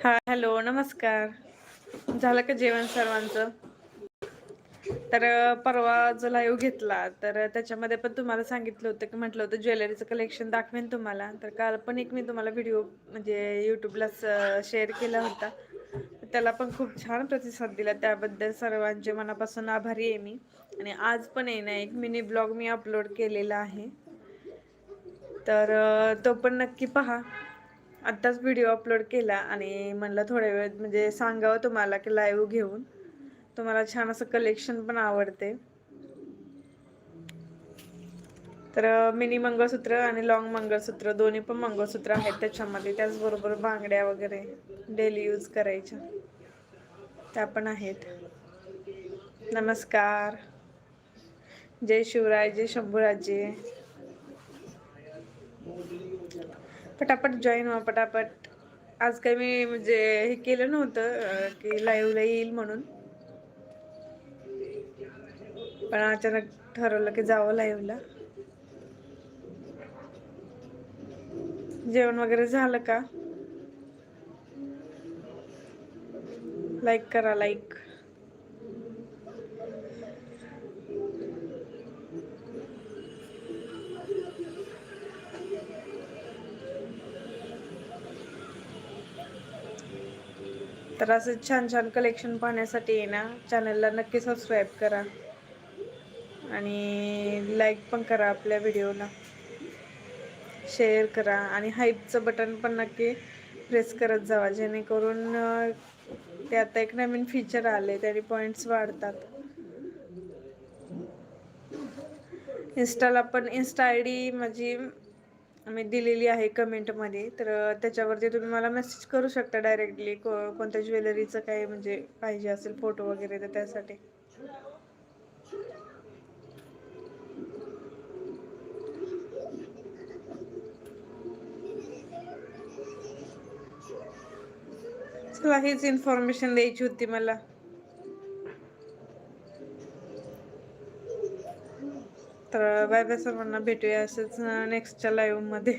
हा हॅलो नमस्कार. झालं का जेवण सर्वांचं? तर परवा जो लाईव्ह घेतला तर त्याच्यामध्ये पण तुम्हाला सांगितलं होतं की म्हटलं होतं ज्वेलरीचं कलेक्शन दाखवेन तुम्हाला. तर काल पण एक मी तुम्हाला व्हिडिओ म्हणजे युट्यूबला शेअर केला होता. त्याला पण खूप छान प्रतिसाद दिला. त्याबद्दल सर्वांचे मनापासून आभारी आहे मी. आणि आज पण आहे ना एक मिनी ब्लॉग मी अपलोड केलेला आहे. तर तो पण नक्की पहा. आत्ताच व्हिडिओ अपलोड केला आणि म्हणलं थोड्या वेळ म्हणजे सांगावं तुम्हाला की लाईव्ह घेऊन. तुम्हाला छान असं कलेक्शन पण आवडते. तर मिनी मंगळसूत्र आणि लॉंग मंगळसूत्र दोन्ही पण मंगळसूत्र आहेत त्याच्यामध्ये. त्याचबरोबर बांगड्या वगैरे डेली यूज करायच्या. त्या पण आहेत. नमस्कार. जय शिवराय जय शंभूराजे. पटापट जॉईन व्हा पटापट आज काही मी म्हणजे हे केलं नव्हतं की लाईव्हला येईल म्हणून. पण अचानक ठरवलं की जावं लाईव्हला जेवण वगैरे झालं का? लाईक करा लाईक तर असं छान छान कलेक्शन पाहण्यासाठी आहे ना चॅनलला नक्की सबस्क्राईब करा. आणि लाईक पण करा आपल्या व्हिडिओला शेअर करा आणि हाईपचं बटन पण नक्की प्रेस करत जावा जेणेकरून ते आता एक नवीन फीचर आले त्याने पॉईंट्स वाढतात. इन्स्टाला पण इन्स्टा आय डी माझी मी दिलेली आहे कमेंटमध्ये. तर त्याच्यावरती तुम्ही मला मेसेज करू शकता डायरेक्टली को कोणत्या ज्वेलरीचं काही म्हणजे पाहिजे असेल फोटो वगैरे तर त्यासाठी. चला हीच इन्फॉर्मेशन द्यायची होती मला. तर बाय बाय सर्वांना भेटूया असंच नेक्स्टच्या लाईव्हमध्ये